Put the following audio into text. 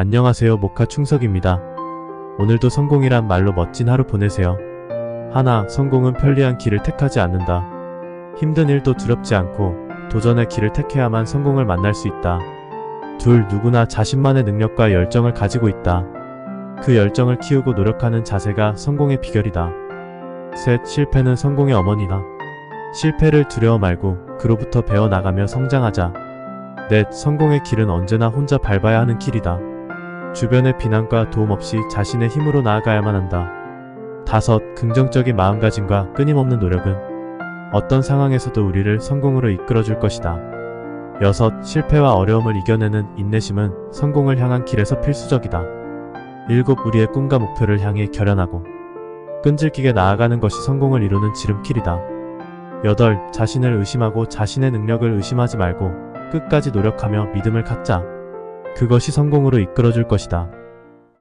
안녕하세요. 모카 충석입니다. 오늘도 성공이란 말로 멋진 하루 보내세요. 하나, 성공은 편리한 길을 택하지 않는다. 힘든 일도 두렵지 않고 도전의 길을 택해야만 성공을 만날 수 있다. 둘, 누구나 자신만의 능력과 열정을 가지고 있다. 그 열정을 키우고 노력하는 자세가 성공의 비결이다. 셋, 실패는 성공의 어머니다. 실패를 두려워 말고 그로부터 배워나가며 성장하자. 넷, 성공의 길은 언제나 혼자 밟아야 하는 길이다. 주변의 비난과 도움 없이 자신의 힘으로 나아가야만 한다. 다섯, 긍정적인 마음가짐과 끊임없는 노력은 어떤 상황에서도 우리를 성공으로 이끌어줄 것이다. 여섯, 실패와 어려움을 이겨내는 인내심은 성공을 향한 길에서 필수적이다. 일곱, 우리의 꿈과 목표를 향해 결연하고 끈질기게 나아가는 것이 성공을 이루는 지름길이다. 여덟, 자신을 의심하고 자신의 능력을 의심하지 말고 끝까지 노력하며 믿음을 갖자. 그것이 성공으로 이끌어줄 것이다.